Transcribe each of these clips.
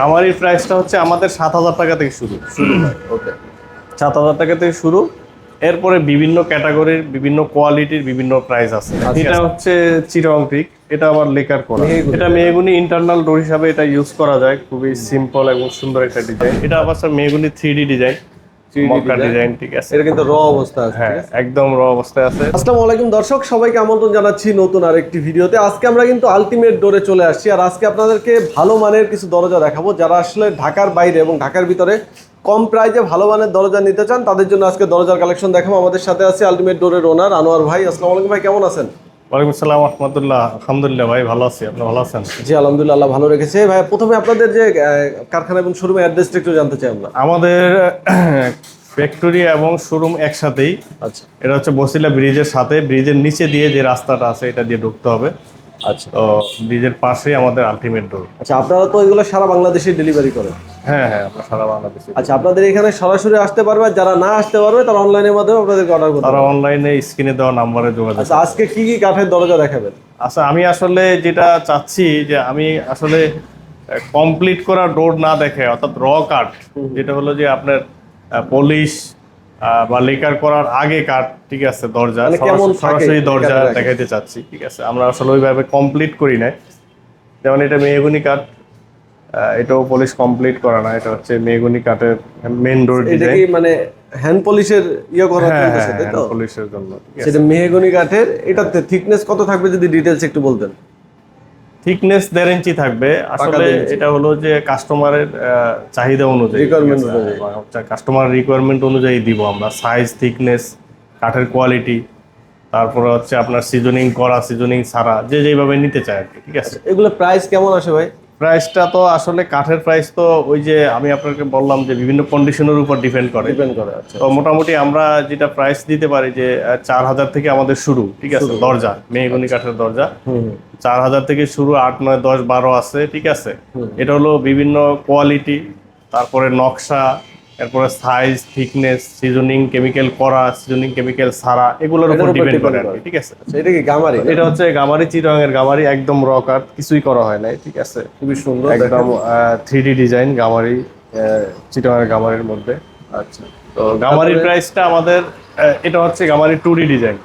গামারির প্রাইসটা হচ্ছে আমাদের সাত হাজার টাকা থেকে শুরু। শুরু হয়। ওকে সাত হাজার টাকা থেকে শুরু। এরপরে বিভিন্ন ক্যাটাগরির বিভিন্ন কোয়ালিটির বিভিন্ন প্রাইস আছে। এটা হচ্ছে চিরং টিক। এটা আমার লেকার করা। এটা মেহগুনি ইন্টারনাল ডোর হিসাবে এটা ইউজ করা যায়। খুবই সিম্পল এবং সুন্দর একটা ডিজাইন এটা আবার স্যার মেহগুনি three D design 3D design ঠিক আছে। এটা কিন্তু র অবস্থা আছে হ্যাঁ একদম র অবস্থায় আছে। আসসালামু আলাইকুম দর্শক সবাইকে আমন্ত্রণ জানাচ্ছি নতুন আরেকটি ভিডিওতে। আজকে আমরা কিন্তু আলটিমেট ডোরে চলে আসছি আর আজকে আপনাদেরকে ভালো মানের কিছু দরজা দেখাবো। যারা আসলে ঢাকার বাইরে এবং ঢাকার ভিতরে কম প্রাইজে ভালো মানের দরজা নিতে চান তাদের জন্য আজকে দরজার কালেকশন দেখাবো। আমাদের সাথে আছে আলটিমেট ডোরের ওনার আনোয়ার ভাই। আসসালামু আলাইকুম ভাই কেমন আছেন? ওয়ালাইকুম আসসালাম রহমতুল্লাহ আলহামদুলিল্লাহ ভাই ভালো আছি। আপনি ভালো আছেন? জি আলহামদুলিল্লাহ ভালো রেখেছে। ভাই প্রথমে আপনাদের যে কারখানা এবং শোরুমের অ্যাড্রেসটা একটু জানতে চাই আমরা। আমাদের ফ্যাক্টরি এবং শোরুম একসাথেই। আচ্ছা। এটা হচ্ছে বসিলা ব্রিজের সাথে। ব্রিজের নিচে দিয়ে যে রাস্তাটা আছে এটা দিয়ে ঢুকতে হবে। আচ্ছা। তো ব্রিজের পাশেই আমাদের আলটিমেট ডোর আচ্ছা আপনারা তো এগুলো সারা বাংলাদেশে ডেলিভারি করেন হ্যাঁ হ্যাঁ আমরা সারা বাংলাদেশে আচ্ছা আপনাদের এখানে সরাসরি আসতে পারবে যারা না আসতে পারবে তারা অনলাইনের মাধ্যমে আপনাদেরকে অর্ডার করতে তারা অনলাইনে স্ক্রিনে দেওয়া নাম্বারে যোগাযোগ আচ্ছা আজকে কি কি কাঠের দরজা দেখাবেন? আচ্ছা আমি আসলে যেটা চাচ্ছি যে আমি আসলে কমপ্লিট করা ডোর না দেখে অর্থাৎ র কাঠ যেটা হলো যে আপনার পলিশ বা লেকার করার আগে কাঠ ঠিক আছে দরজা মানে সরাসরি- দরজা দেখাইতে চাচ্ছি ঠিক আছে? আমরা আসলে ওইভাবে কমপ্লিট করি না যেমন এটা মেহগুনি কাঠ এটাও পলিশ কমপ্লিট করা না এটা হচ্ছে মেহগুনি কাঠের মেন ডোর এটা কি মানে হ্যান্ড পলিশের ইয়ে করা হ্যাঁ চলতেছে, হ্যাঁ তাই তো? পলিশের জন্য সেটা মেহগনি কাঠের এটাতে থিকনেস কত থাকবে যদি ডিটেলস একটু বলতেন? থিকনেস দেড় ইঞ্চি থাকবে। আসলে এটা হলো যে কাস্টমারের চাহিদা অনুযায়ী। কাস্টমার রিকোয়ারমেন্ট অনুযায়ী। দিব আমরা। সাইজ থিকনেস কাঠের কোয়ালিটি তারপরে হচ্ছে আপনার সিজনিং করা সিজনিং সারা যে যেভাবে নিতে চায় আর কি ঠিক আছে? এগুলো প্রাইস কেমন আছে ভাই? প্রাইসটা তো আসলে কাঠের প্রাইস তো ওই যে আমি আপনাকে বললাম যে বিভিন্ন কন্ডিশনের উপর ডিপেন্ড করে। ডিপেন্ড করে আচ্ছা তো মোটামুটি আমরা যেটা প্রাইস দিতে পারি যে চার হাজার থেকে আমাদের শুরু ঠিক আছে? দরজা মেহগুনি কাঠের দরজা। চার হাজার থেকে শুরু আট নয় দশ বারো আছে ঠিক আছে? এটা হলো বিভিন্ন কোয়ালিটি তারপরে নকশা এরপরে সাইজ থিকনেস সিজনিং কেমিক্যাল করা সিজনিং কেমিক্যাল সারা এগুলোর উপর ডিপেন্ড করে আর ঠিক আছে? আচ্ছা এটা কি গামারি এটা হচ্ছে গামারি চিরঙের গামারি একদম র কাট কিছুই করা হয় নাই ঠিক আছে? খুবই সুন্দর একদম থ্রি ডি ডিজাইন গামারি চিরঙের গামারির মধ্যে। আচ্ছা তো গামারির প্রাইসটা আমাদের এটা হচ্ছে গামারি টু ডি ডিজাইন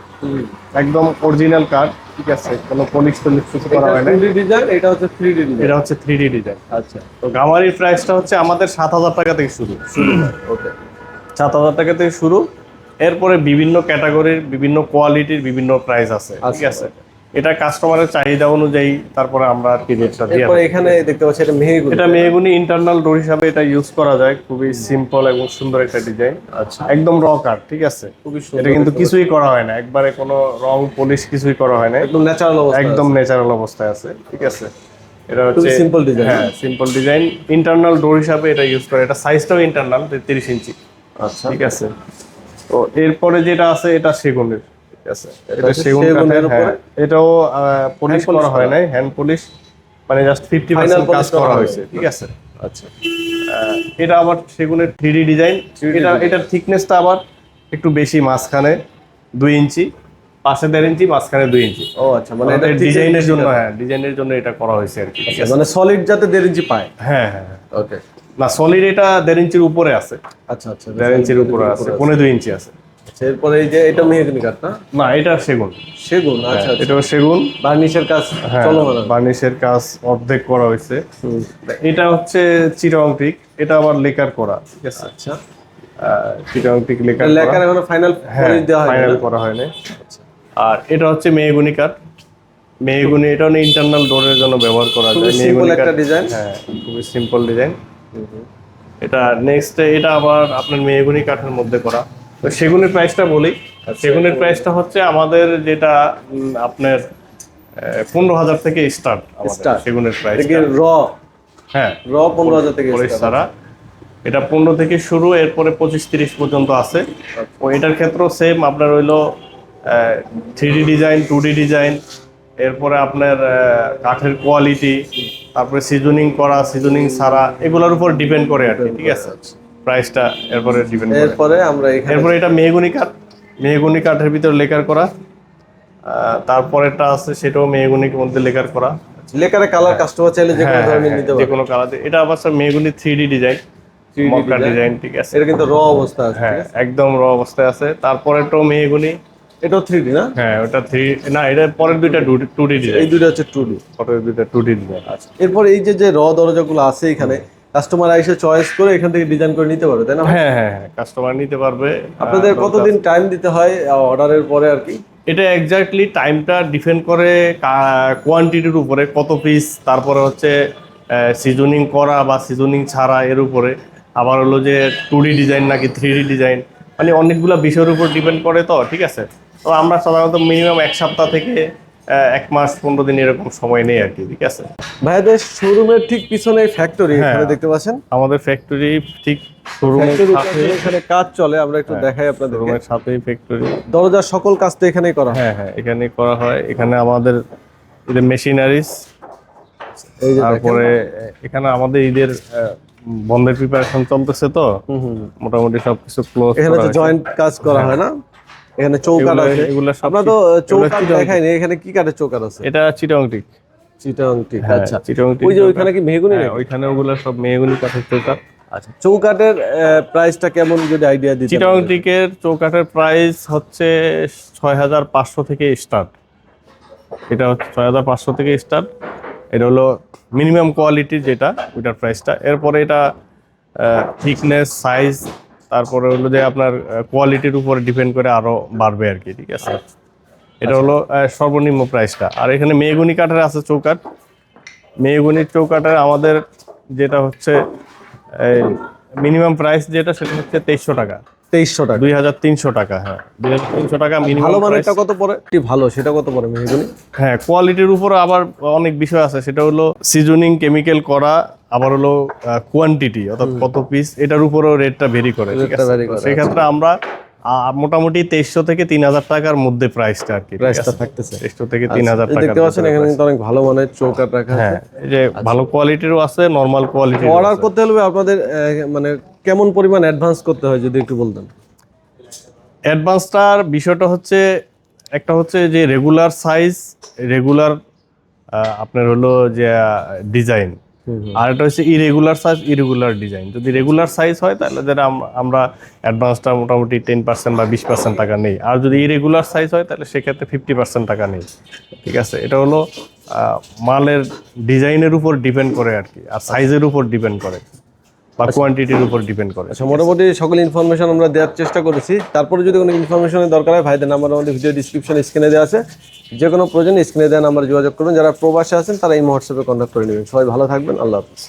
একদম অরিজিনাল কাঠ ঠিক আছে কোনো পলিশ টলিশ কিছু করা হয় 2D ডিজাইন এটা হচ্ছে 3D ডিজাইন এটা হচ্ছে থ্রি ডি ডিজাইন আচ্ছা। তো গামারির প্রাইসটা হচ্ছে আমাদের সাত হাজার টাকা থেকে শুরু। শুরু ওকে। সাত হাজার টাকা থেকে শুরু। এরপরে বিভিন্ন ক্যাটাগরির বিভিন্ন কোয়ালিটির বিভিন্ন প্রাইস আছে ঠিক আচ্ছা। আছে? এটা কাস্টমারের চাহিদা অনুযায়ী তারপরে আমরা আর কি রেটটা এরপর এখানে দেখতে পাচ্ছি এটা মেহগুনি এটা মেহগুনি ইন্টারনাল ডোর হিসাবে এটা ইউজ করা যায়। খুবই সিম্পল এবং সুন্দর একটা ডিজাইন আচ্ছা। একদম র কাট ঠিক আছে? খুবই এটা কিন্তু কিছুই করা হয় না। একবারে কোনো রং পলিশ কিছুই করা হয় না। একদম ন্যাচারাল অবস্থা একদম ন্যাচারাল অবস্থায় আছে ঠিক আছে? এটা হচ্ছে খুবই simple design। হ্যাঁ সিম্পল ডিজাইন ইন্টারনাল ডোর হিসাবে এটা ইউজ করে। এটা সাইজটাও ইন্টারনাল তিরিশ ইঞ্চি আচ্ছা। ঠিক আছে? তো এরপরে যেটা আছে এটা সেগুনের। ঠিক আছে। এটা সেগুন কাঠের হ্যাঁ। এটাও পলিশ করা হয় নাই হ্যান্ড পলিশ মানে জাস্ট ফিফটি পার্সেন্ট কাজ করা করা হয়েছে ঠিক আছে। আচ্ছা। এটা আবার সেগুনের থ্রি ডিজাইন এটা এটার থিকনেসটা আবার একটু বেশি মাঝখানে দুই ইঞ্চি পাশে দেড় ইঞ্চি মাঝখানে দুই ইঞ্চি। ও আচ্ছা মানে এটা ডিজাইনের জন্য হ্যাঁ ডিজাইনের জন্য এটা করা হয়েছে আর কি। মানে সলিড যাতে দেড় ইঞ্চি পায়। হ্যাঁ হ্যাঁ হ্যাঁ। ওকে না সলিড এটা দেড় ইঞ্চির উপরে আছে। আচ্ছা আচ্ছা দেড় ইঞ্চির উপরে আছে পনেরো দুই ইঞ্চি আছে। আচ্ছা এরপরে এই যে এটা মেহগনি কাঠ না? না এটা সেগুন। সেগুন আচ্ছা আচ্ছা। এটাও সেগুন। বার্নিশের কাজ হ্যাঁ চলমান বার্নিশের কাজ অর্ধেক করা হয়েছে। এটা হচ্ছে চিরং টিক এটা আবার লেকার করা। ঠিক আছে আচ্ছা। চিরং টিক লেকার করা। লেখার এখনও ফাইনাল হ্যাঁ দেওয়া হয় ফাইনাল করা হয়নি। আর এটা হচ্ছে মেহগুনি কাঠ। মেহগুনি এটা ইন্টারনাল ডোরের জন্য ব্যবহার করা যায়। মেহগুনি একটা ডিজাইন হ্যাঁ খুবই সিম্পল ডিজাইন এটা নেক্সট এটা আবার আপনার মেহগুনি কাঠের মধ্যে করা। তো সেগুনের প্রাইসটা বলি। সেগুনের প্রাইসটা হচ্ছে আমাদের যেটা আপনার পনেরো হাজার থেকে স্টার্ট। সেগুনের প্রাইস র হ্যাঁ। র পনেরো হাজার থেকে। ছাড়া এটা পনেরো থেকে শুরু এরপরে পঁচিশ তিরিশ পর্যন্ত আছে। ও এটার ক্ষেত্রেও সেম আপনার হইল three D design two D design এরপরে আপনার কাঠের কোয়ালিটি তারপরে সিজনিং করা সিজনিং ছাড়া এগুলোর উপর ডিপেন্ড করে আর কি ঠিক আছে? প্রাইসটা এরপরে ডিপেন্ড করে। এরপরে আমরা এখানে এরপরে এটা মেহগুনি কাঠ। মেহগুনি কাঠের ভিতরে লেকার করা। তারপরেরটা আছে সেটাও মেহগুনির মধ্যে লেকার করা। লেকারে কালার কাস্টমার চাইলে যে কোনো হ্যাঁ, ধরনের হ্যাঁ, নিতে যে কোনো কালার এটা আবার স্যার মেহগুনি থ্রি ডি ডিজাইন 3D মক্কা ডিজাইন ঠিক আছে। এটা কিন্তু র অবস্থা আছে হ্যাঁ একদম র অবস্থায় আছে। তারপরে তো মেহগুনি। এটাও থ্রি ডি না? হ্যাঁ ওটা থ্রি না এটা পরের দুইটা টু ডি এই ডিজাইন দুটো হচ্ছে টু ডি পরের দুইটা টু ডি ডিজাইন আছে। এরপর এই যে যে র দরজাগুলো আছে এখানে কাস্টমার এসে চয়েস করে এখান থেকে ডিজাইন করে নিতে পারবে তাই না হ্যাঁ হ্যাঁ হ্যাঁ কাস্টমার নিতে পারবে। আপনাদের কতদিন টাইম দিতে হয় অর্ডারের পরে আর কি? এটা এক্স্যাক্টলি টাইমটা ডিপেন্ড করে কোয়ান্টিটির উপরে কত পিস তারপরে হচ্ছে সিজনিং করা বা সিজনিং ছাড়া এর উপরে। আবার হলো যে টু ডি ডিজাইন নাকি থ্রি ডি ডিজাইন মানে অনেকগুলো বিষয়ের উপর ডিপেন্ড করে তো ঠিক আছে? তো আমরা সাধারণত মিনিমাম এক সপ্তাহ থেকে এক মাস পনেরো দিন এরকম সময় নেই আর কি ঠিক আছে? ভাইদের শোরুমের ঠিক পিছনে ফ্যাক্টরি হ্যাঁ। এখানে দেখতে পাচ্ছেন? আমাদের ফ্যাক্টরি ঠিক শোরুমের সাথে এখানে কাজ চলে আমরা একটু দেখাই আপনাদেরকে। শোরুমের সাথেই ফ্যাক্টরি দরজার সকল কাজ তো এখানেই করা হ্যাঁ। হ্যাঁ এখানে করা হয়। এখানে আমাদের এদের মেশিনারিজ। তারপরে এখানে আমাদের ঈদের বন্ধের প্রিপারেশন চলতেছে তো। মোটামুটি সবকিছু ক্লোজ এখানে জয়েন্ট কাজ করা হয় না? এখানে চৌকাট আছে। আমরা তো চৌকাট দেখাইনি এখানে কি কাঠের চৌকাট আছে? এটা চিটাং টিক। চিটাং ঠিক হ্যাঁ, আচ্ছা। চিটং টিক ওই যে। ওইখানে কি মেহগুনি না ওইখানে ওগুলো সব মেয়েগুলি কাঠের চৌকাঠ। আচ্ছা চৌকাটের প্রাইসটা কেমন যদি আইডিয়া দিতে চিটং টিকের চৌকাঠের প্রাইস হচ্ছে ছয় হাজার পাঁচশো থেকে স্টার্ট এটা হচ্ছে ছয় হাজার পাঁচশো থেকে স্টার্ট এটা হলো মিনিমাম কোয়ালিটি যেটা ওইটার প্রাইসটা এরপরে এটা থিকনেস সাইজ তারপরে হলো যে আপনার কোয়ালিটির উপরে ডিপেন্ড করে আরও বাড়বে আর কি ঠিক আছে? এটা হলো সর্বনিম্ন প্রাইসটা আর এখানে মেয়েগুনি কাঠের আছে চৌকাঠ। মেয়েগুনির চৌকাঠের আমাদের যেটা হচ্ছে মিনিমাম প্রাইস যেটা সেটা হচ্ছে তেইশশো টাকা। তেইশশো টাকা। দুই হাজার তিনশো টাকা হ্যাঁ। দুই হাজার তিনশো টাকা মিনিমাম ভালো মানেরটা কত পরে? একটি ভালো সেটা কত পরে মেহগুনি? হ্যাঁ কোয়ালিটির উপর আবার অনেক বিষয় আছে। সেটা হলো সিজনিং কেমিক্যাল করা আবার হলো কোয়ান্টিটি অর্থাৎ কত পিস এটার উপরেও রেটটা ভেরি করে সেক্ষেত্রে আমরা আহ, মোটামুটি তেইশশো থেকে তিন হাজার টাকার মধ্যে প্রাইসটা আর কি প্রাইসটা থাকতেছে। তেইশশো থেকে তিন হাজার টাকা দেখতে পাচ্ছেন এখানে কিন্তু অনেক ভালো মানের চৌকাট রাখা হ্যাঁ এই যে ভালো কোয়ালিটিরও আছে নর্মাল কোয়ালিটির অর্ডার করতে হলে আপনাদের মানে কেমন পরিমাণ অ্যাডভান্স করতে হয় যদি একটু বলতেন? অ্যাডভান্সটার বিষয়টা হচ্ছে একটা হচ্ছে যে রেগুলার সাইজ রেগুলার আপনার হলো যে ডিজাইন আর এটা হচ্ছে ইরেগুলার সাইজ ইরেগুলার ডিজাইন যদি রেগুলার সাইজ হয় তাহলে যেটা আমরা অ্যাডভান্সটা মোটামুটি টেন পার্সেন্ট বা বিশ পার্সেন্ট টাকা নেই। আর যদি ইরেগুলার সাইজ হয় তাহলে সেক্ষেত্রে ফিফটি পার্সেন্ট টাকা নেই। ঠিক আছে? এটা হলো মালের ডিজাইনের উপর ডিপেন্ড করে আর কি। আর সাইজের উপর ডিপেন্ড করে। বা কোয়ান্টিটির উপর ডিপেন্ড করে। আচ্ছা মোটামুটি সকল ইনফরমেশন আমরা দেওয়ার চেষ্টা করেছি। তারপরে যদি কোনো ইনফরমেশনের দরকার হয় ভাইদের নাম্বার আমাদের ভিডিও ডিসক্রিপশন স্ক্রিনে দেওয়া আছে। যে কোনো প্রয়োজন স্ক্রিনে দেন নাম্বার যোগাযোগ করবেন যারা প্রবাসে আছেন, তারা এই হোয়াটসঅ্যাপে কন্ট্যাক্ট করে নেবেন। সবাই ভালো থাকবেন। আল্লাহ হাফিজ।